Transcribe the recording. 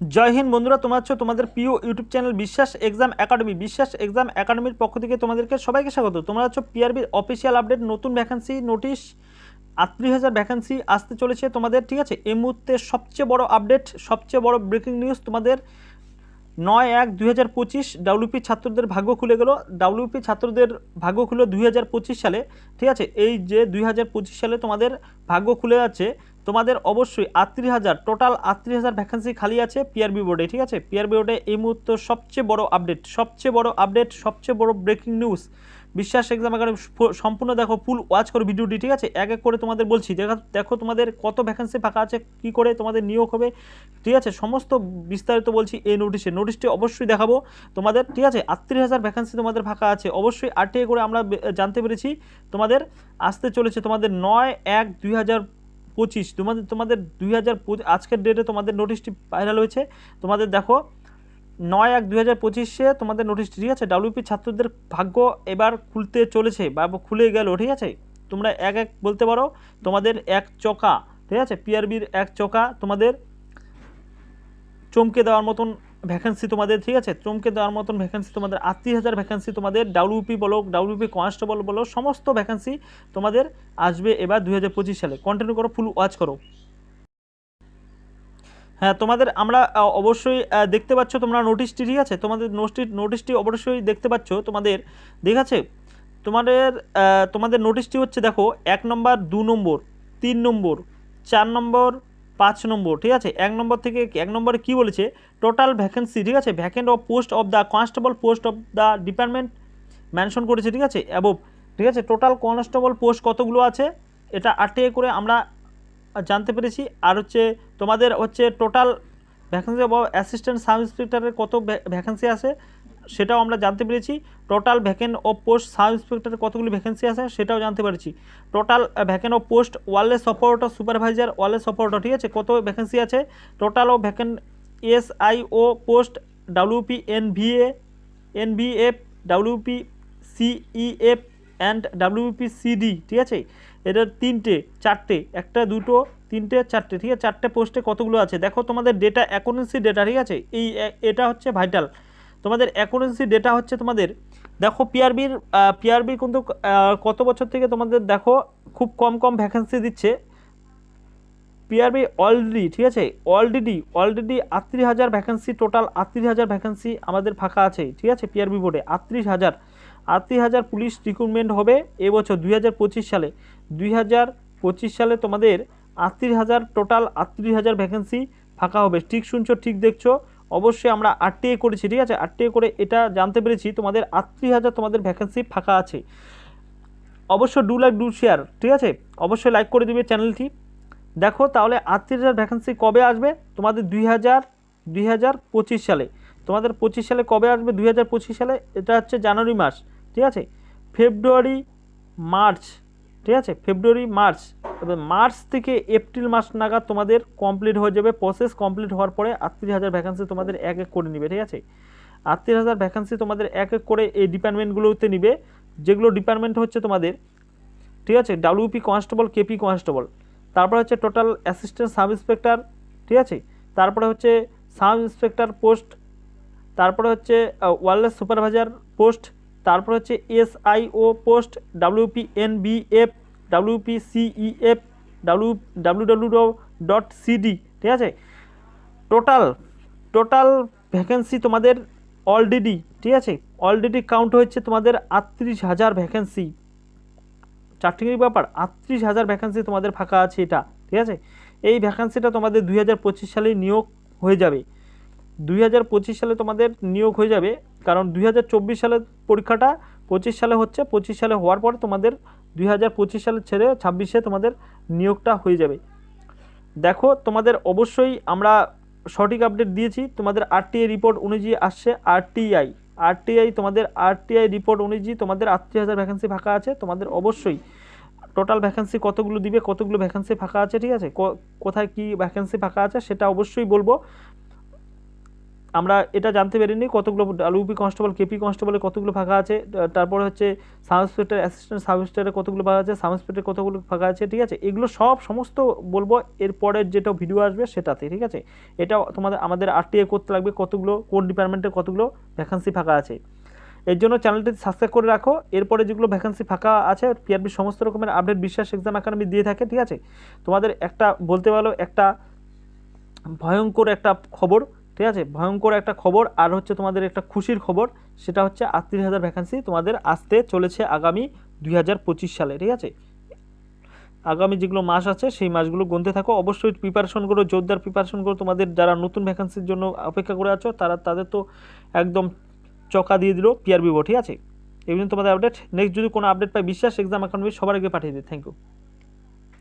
জয় হিন্দ বন্ধুরা, তোমরা হচ্ছে তোমাদের প্রিয় YouTube channel Biswas exam academy, Biswas exam একাডেমির পক্ষ থেকে তোমাদেরকে সবাইকে স্বাগত। তোমরা হচ্ছে পিআরবির অফিসিয়াল আপডেট নতুন ভ্যাকান্সি নোটিশ আটত্রিশ হাজার ভ্যাকান্সি আসতে চলেছে তোমাদের, ঠিক আছে? এই মুহূর্তে সবচেয়ে বড় আপডেট সবচেয়ে বড় ব্রেকিং নিউজ তোমাদের নয় এক দুই হাজার পঁচিশ ডাব্লিউপি ছাত্রদের ভাগ্য খুলে গেল। ডাব্লিউপি ছাত্রদের ভাগ্য খুলে দুই হাজার পঁচিশ সালে, ঠিক আছে? এই যে দুই হাজার পঁচিশ সালে তোমাদের ভাগ্য খুলে যাচ্ছে তোমাদের অবশ্যই আটত্রিশ হাজার টোটাল আটত্রিশ হাজার ভ্যাকেন্সি খালি আছে পিআরবি বোর্ডে ঠিক আছে? পিআরবি বোর্ডে এই মুহূর্তে সবচেয়ে বড় আপডেট সবচেয়ে বড় আপডেট সবচেয়ে বড় breaking news Biswas exam academy সম্পূর্ণ দেখো ফুল ওয়াচ করো ভিডিওটি, ঠিক আছে? এক এক করে তোমাদের বলছি, দেখো তোমাদের কত ভ্যাকেন্সি ফাঁকা আছে, কি করে তোমাদের নিয়োগ হবে, ঠিক আছে? সমস্ত বিস্তারিত বলছি এই নোটিশে নোটিশটি অবশ্যই দেখাবো তোমাদের, ঠিক আছে? আটত্রিশ হাজার ভ্যাকেন্সি তোমাদের ফাঁকা আছে। অবশ্যই আরটিআই করে আমরা জানতে পেরেছি। তোমাদের আসতে চলেছে তোমাদের নয় এক দুই হাজার পঁচিশ, তোমাদের তোমাদের দুই হাজার আজকের ডেটে তোমাদের নোটিশটি ভাইরাল হয়েছে। তোমাদের দেখো, নয় এক দুই হাজার পঁচিশে তোমাদের নোটিশটি ঠিক আছে? ডাব্লিউপি ছাত্রদের ভাগ্য এবার খুলতে চলেছে বা খুলে গেল, ঠিক আছে? তোমরা এক এক বলতে পারো, তোমাদের এক চকা, ঠিক আছে? পিআরবির এক চকা তোমাদের চমকে দেওয়ার মতন ভ্যাকেন্সি তোমাদের, ঠিক আছে? চমকে দেওয়ার মতন ভ্যাকেন্সি তোমাদের, আটত্রিশ হাজার ভ্যাকেন্সি তোমাদের ডাব্লিউপি বলো ডাব্লিউপি কনস্টেবল বলো, সমস্ত ভ্যাকেন্সি তোমাদের আসবে এবার দুই হাজার পঁচিশ সালে। কন্টিনিউ করো ফুল ওয়াচ করো। হ্যাঁ তোমাদের আমরা অবশ্যই দেখতে পাচ্ছ তোমরা নোটিশটি ঠিক আছে? তোমাদের নোটিশটি নোটিশটি অবশ্যই দেখতে পাচ্ছ তোমাদের, ঠিক আছে? তোমাদের তোমাদের নোটিশটি হচ্ছে, দেখো, এক নম্বর, দু নম্বর, তিন নম্বর, চার নম্বর পাঁচ নম্বর, ঠিক আছে? এক নম্বর থেকে এক নম্বরে কী বলেছে? টোটাল ভ্যাকেন্সি ঠিক আছে? Vacant of post of the constable post of the department mention করেছে, ঠিক আছে? অ্যাবভ ঠিক আছে? টোটাল কনস্টেবল পোস্ট কতগুলো আছে? এটা আরটিআই করে আমরা জানতে পেরেছি। আর হচ্ছে তোমাদের হচ্ছে টোটাল ভ্যাকেন্সি অ্যাসিস্ট্যান্ট সাব ইন্সপেক্টরের কত ভ্যাকেন্সি আছে? সেটাও আমরা জানতে পেরেছি। Total vacant of post sub ইন্সপেক্টরের কতগুলি ভ্যাকেন্সি আছে সেটাও জানতে পেরেছি। Total vacant of post wireless operator supervisor wireless operator ঠিক আছে? কত ভ্যাকেন্সি আছে? Total of vacant S I O post WP N VA N V F WP CEF and WP CD ঠিক আছে? এটার তিনটে, চারটে, একটা, দুটো, তিনটে, চারটে, ঠিক আছে? চারটে পোস্টে কতগুলো আছে? দেখো তোমাদের ডেটা অ্যাকাউন্টেন্সি ডেটা ঠিক আছে? এই, এ- এটা হচ্ছে ভাইটাল তোমাদের অ্যাকাউন্টেন্সি ডেটা হচ্ছে তোমাদের, দেখো পিআরবির পিআরবি কিন্তু কত বছর থেকে তোমাদের দেখো খুব কম কম ভ্যাকেন্সি দিচ্ছে। পিআরবি অলরেডি ঠিক আছে? অলরেডি অলরেডি আটত্রিশ হাজার ভ্যাকেন্সি টোটাল আটত্রিশ হাজার ভ্যাকেন্সি আমাদের ফাঁকা আছে, ঠিক আছে? পিআরবি বোর্ডে আটত্রিশ হাজার। আটত্রিশ হাজার পুলিশ রিক্রুটমেন্ট হবে এবছর, দুই হাজার পঁচিশ সালে। দুই হাজার পঁচিশ সালে তোমাদের আটত্রিশ হাজার টোটাল আটত্রিশ হাজার ভ্যাকেন্সি ফাঁকা হবে। ঠিক শুনছো, ঠিক দেখছ? অবশ্যই আমরা আরটিএ করেছি, ঠিক আছে? আরটিএ করে এটা জানতে পেরেছি, তোমাদের আটত্রিশ হাজার তোমাদের ভ্যাকেন্সি ফাঁকা আছে। অবশ্যই ডু লাইক ডু শেয়ার ঠিক আছে? অবশ্যই লাইক করে দিবে চ্যানেলটি দেখো, তাহলে আটত্রিশ হাজার ভ্যাকেন্সি কবে আসবে? তোমাদের দুই হাজার দুই হাজার পঁচিশ সালে। তোমাদের পঁচিশ সালে কবে আসবে? দুই হাজার পঁচিশ সালে, এটা হচ্ছে জানুয়ারি মাস, ঠিক আছে? ফেব্রুয়ারি, মার্চ। ঠিক আছে? ফেব্রুয়ারি মার্চ তবে মার্চ থেকে এপ্রিল মাস নাগাদ তোমাদের কমপ্লিট হয়ে যাবে। প্রসেস কমপ্লিট হওয়ার পরে আটত্রিশ হাজার ভ্যাকেন্সি তোমাদের এক এক করে নিবে, ঠিক আছে? আটত্রিশ হাজার ভ্যাকেন্সি তোমাদের এক এক করে এই ডিপার্টমেন্টগুলোতে নিবে। যেগুলো ডিপার্টমেন্ট হচ্ছে তোমাদের, ঠিক আছে? ডাব্লিউপি কনস্টেবল কেপি কনস্টেবল তারপরে হচ্ছে টোটাল অ্যাসিস্ট্যান্ট সাব ইন্সপেক্টর ঠিক আছে? তারপরে হচ্ছে সাব ইন্সপেক্টর পোস্ট তারপরে হচ্ছে ওয়ারলেস সুপারভাইজার পোস্ট তারপরে হচ্ছে SIO post WP N B NBF WP CEF W W W dot CD ঠিক আছে? টোটাল টোটাল ভ্যাকেন্সি তোমাদের অলরেডি ঠিক আছে? অলরেডি কাউন্ট হচ্ছে তোমাদের আটত্রিশ হাজার ভ্যাকেন্সি চারটির ব্যাপার, আটত্রিশ হাজার ভ্যাকেন্সি তোমাদের ফাঁকা আছে এটা, ঠিক আছে? এই ভ্যাকেন্সিটা তোমাদের দুই হাজার পঁচিশ সালে নিয়োগ হয়ে যাবে। দুই হাজার পঁচিশ সালে তোমাদের নিয়োগ হয়ে যাবে কারণ দুই হাজার চব্বিশ সালের পরীক্ষাটা পঁচিশ সালে হচ্ছে, পঁচিশ সালে হওয়ার পর তোমাদের দুই হাজার পঁচিশ সালে ছেড়ে ছাব্বিশে তোমাদের নিয়োগটা হয়ে যাবে। দেখো, তোমাদের অবশ্যই আমরা সঠিক আপডেট দিয়েছি, তোমাদের আরটিআই রিপোর্ট অনুযায়ী আসছে আরটিআই আরটিআই তোমাদের আরটিআই রিপোর্ট অনুযায়ী তোমাদের আটত্রিশ হাজার ভ্যাকেন্সি ফাঁকা আছে, তোমাদের অবশ্যই টোটাল ভ্যাকেন্সি কতগুলো দিবে, কতগুলো ভ্যাকেন্সি ফাঁকা আছে, ঠিক আছে? কোথায় কি ভ্যাকেন্সি ফাঁকা আছে, সেটা অবশ্যই বলব। আমরা এটা জানতে পারিনি কতগুলো ডাব্লিউপি কনস্টেবল কেপি কনস্টেবলে কতগুলো ফাঁকা আছে তারপরে হচ্ছে সাব ইন্সপেক্টর অ্যাসিস্ট্যান্ট সাব ইন্সপেক্টরে কতগুলো ফাঁকা আছে সাব ইন্সপেক্টর কতগুলো ফাঁকা আছে, ঠিক আছে? এগুলো সব সমস্ত বলব এর পরের যেটা ভিডিও আসবে সেটাতে, ঠিক আছে? এটা তোমাদের, আমাদের আরটিএ করতে লাগবে কতগুলো, কোন ডিপার্টমেন্টে কতগুলো ভ্যাকান্সি ফাঁকা আছে। এর জন্য চ্যানেলটি সাবস্ক্রাইব করে রাখো, এরপরে যেগুলো ভ্যাকান্সি ফাঁকা আছে পিআরবি সমস্ত রকমের আপডেট বিশ্বাস এক্সাম একাডেমি দিয়ে থাকে, ঠিক আছে? তোমাদের একটা বলতে পারো, একটা ভয়ঙ্কর একটা খবর ঠিক আছে? ভয়ঙ্কর একটা খবর আর হচ্ছে তোমাদের একটা খুশির খবর, সেটা হচ্ছে আটত্রিশ হাজার ভ্যাকান্সি তোমাদের আসতে চলেছে আগামী দুই হাজার পঁচিশ সালে, ঠিক আছে? আগামী যেগুলো মাস আছে, সেই মাসগুলো গুনতে থাকো। অবশ্যই প্রিপারেশন করো, জোরদার প্রিপারেশন করো। তোমাদের যারা নতুন ভ্যাকান্সির জন্য অপেক্ষা করে আছো, তারা তাদের তো একদম চকা দিয়ে দিল পিআরবিও ঠিক আছে? এই জন্য তোমাদের আপডেট নেক্সট যদি কোনো আপডেট পাই, বিশ্বাস এক্সাম একাডেমি সবার আগে পাঠিয়ে দিই। Thank you